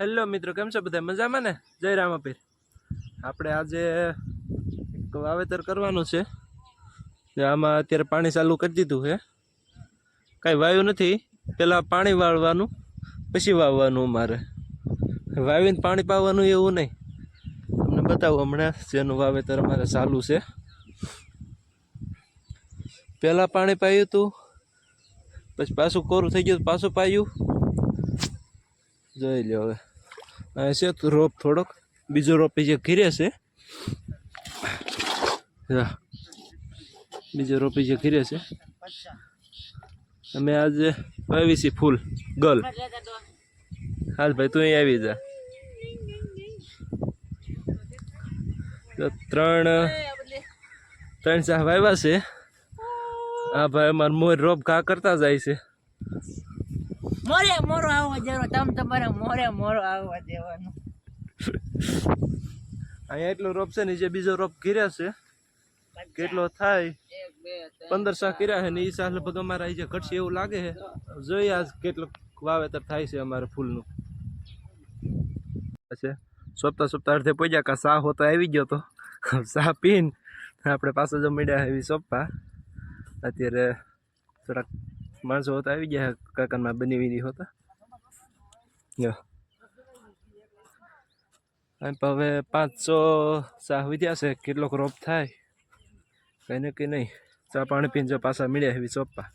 Hello મિત્રો, કેમ છો બધા? મજામાં ને? જય રામાપીર. આપણે આજે એક વાવેતર કરવાનું છે. આમાં અત્યારે પાણી ચાલુ કરી દીધું છે. કાંઈ વાયુ નથી. પહેલાં પાણી વાળવાનું, પછી વાવવાનું અમારે. વાવીને પાણી પાવાનું એવું નહીં. તમને બતાવું હમણાં જેનું વાવેતર અમારે ચાલુ છે. પહેલાં પાણી પાયું હતું, પછી પાછું કોરું થઈ ગયું, પાછું પાયું. જોઈ લ્યો હવે. છે રોપ થોડોક. બીજો રોપ જે ઘીરે છે. બીજો રોપ જે ઘીરે છે. અમે આજે વાવી છીએ ફૂલ ગર્લ હાલ ભાઈ, તું અહીં આવી જા. ત્રણ ત્રણ શાહ વાવ્યા છે. હા ભાઈ અમારે મોર રોપ ઘા કરતા જાય છે. મોરે મોરો આવવા દેવાનો તમ તમારે મોરે મોરો આવવા દેવાનો અહીંયા એટલો રોપ છે ને જે બીજો રોપ ઘીર્યા છે કેટલો થાય? પંદર શાહ કર્યા છે ને એ સાલ લગભગ અમારે અહીં જે ઘટશે એવું લાગે છે. જોઈએ આજ કેટલું વાવેતર થાય છે અમારે ફૂલનું. છે. સોપતા સોપતા અડધે પહોંચ્યા કા સાહ હોતો આવી ગયો તો. સાહ પીન આપણે પાછો જો મળ્યા એવી સોંપવા અત્યારે થોડાક માણસો હોતા આવી ગયા કાકામાં બની વીની હોતા આમ હવે પાંચસો શાહ વિદ્યા છે કેટલોક રોપ થાય કંઈ નક્કી નહીં ચા પાણી પીને જો પાછા મળ્યા એવી ચોપા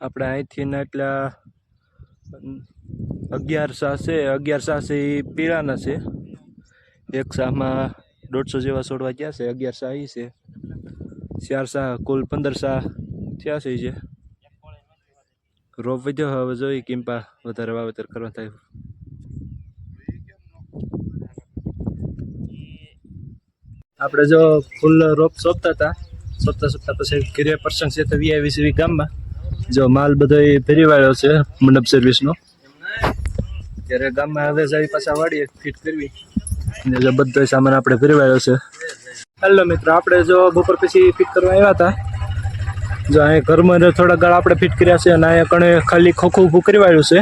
આપણે અહીંથી ના એટલા અગિયાર શાહ છે અગિયાર શાહ છે એ પીળાના છે એક શાહમાં દોઢસો જેવા છોડવા ગયા છે, અગિયાર શાહ છે. ચાર શાહ, કુલ પંદર શાહ થયા છે જે. રોપ વધ્યો, હવે જોઈ કિંપા વધારે વાવેતર કરવા થાય. આપણે જો ફૂલ રોપ સોંપતા હતા, સોંપતા સોંપતા પછી ઘરે પ્રસંગ છે તો વીઆઈ વીસ ગામમાં જો માલ બધો ભરી વાળ્યો છે, મંડપ સર્વિસનો ત્યારે ગામમાં હવે જાય પાછા વાળીએ ફિટ કરવી. અને જો સામાન આપણે ભરી વાળ્યો છે. હેલો મિત્રો, આપણે જો બપોર પછી ફિટ કરવા આવ્યા હતા. જો અહીંયા ઘરમાં થોડા ગાળ આપણે ફિટ કર્યા છે અને અહીંયા કણે ખાલી ખોખું ઊભું કરી વાળ્યું છે.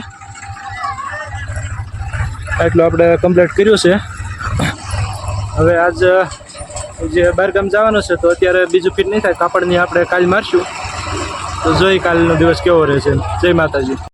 એટલું આપણે કમ્પ્લીટ કર્યું છે. હવે આજ, જે બહારગામ જવાનું છે તો અત્યારે બીજું ફિટ નહીં થાય, કાપડની આપણે કાલ મારશું. તો જોઈ કાલનો દિવસ કેવો રહેશે. જય માતાજી.